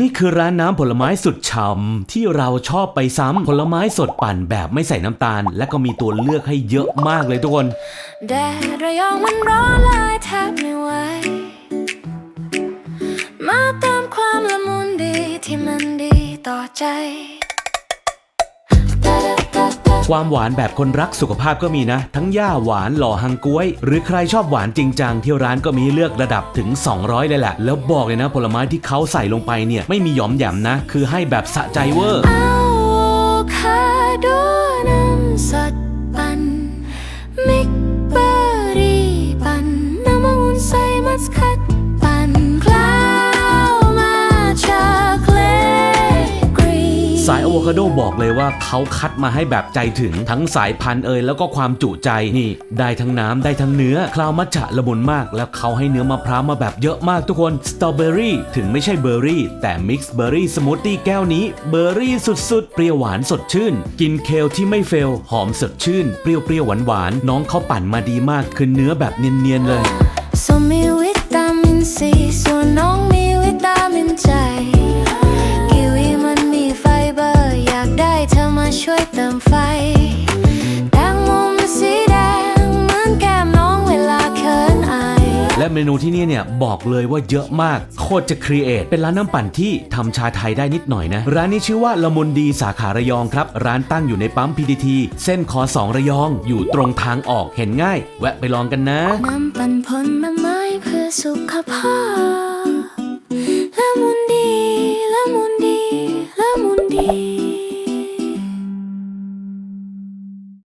นี่คือร้านน้ำผลไม้สุดฉ่ำที่เราชอบไปซ้ำผลไม้สดปั่นแบบไม่ใส่น้ำตาล และก็มีตัวเลือกให้เยอะมากเลยทุกคน แดดระยองมันร้อนเลยแทบไม่ไหวมาเติมความละมุนดีที่มันดีต่อใจ ความหวานแบบคนรักสุขภาพก็มีนะ ทั้งย่าหวานหล่อฮังก้วย หรือใครชอบหวานจริงจังที่ร้านก็มีเลือกระดับถึง 200 เลยแหละ แล้วบอกเลยนะผลไม้ที่เขาใส่ลงไปเนี่ยไม่มีหยอมหยำนะ คือให้แบบสะใจเวอร์ สายอะโวคาโดบอกเลยว่าเขาคัดมาให้แบบใจถึงทั้งสายพันธุ์เอยแล้วก็ความจุใจนี่ ได้ทั้งน้ำได้ทั้งเนื้อคลาวมัทฉะละมุนมาก แล้วเขาให้เนื้อมะพร้าวมาแบบเยอะมากทุกคนสตรอเบอรี่ถึงไม่ใช่เบอร์รี่ แต่มิกซ์เบอร์รี่สมูทตี้แก้วนี้เบอร์รี่สุดๆ เปรี้ยวหวานสดชื่น กินเคลที่ไม่เฟล หอมสดชื่น เปรี้ยวๆหวานๆน้องเขาปั่นมาดีมากคือเนื้อแบบเนียนๆเลยส้มมีวิตามิน และเมนูที่นี่เนี่ยบอกเลยว่าเยอะมาก โคตรจะครีเอทเป็นร้านน้ำปั่นที่ทำชาไทยได้นิดหน่อยนะ ร้านนี้ชื่อว่าละมุนดีสาขาระยองครับ ร้านตั้งอยู่ในปั๊มพีดีทีเส้นคอสองระยอง อยู่ตรงทางออกเห็นง่าย แวะไปลองกันนะ น้ำปั่นผลไม้เพื่อสุขภาพ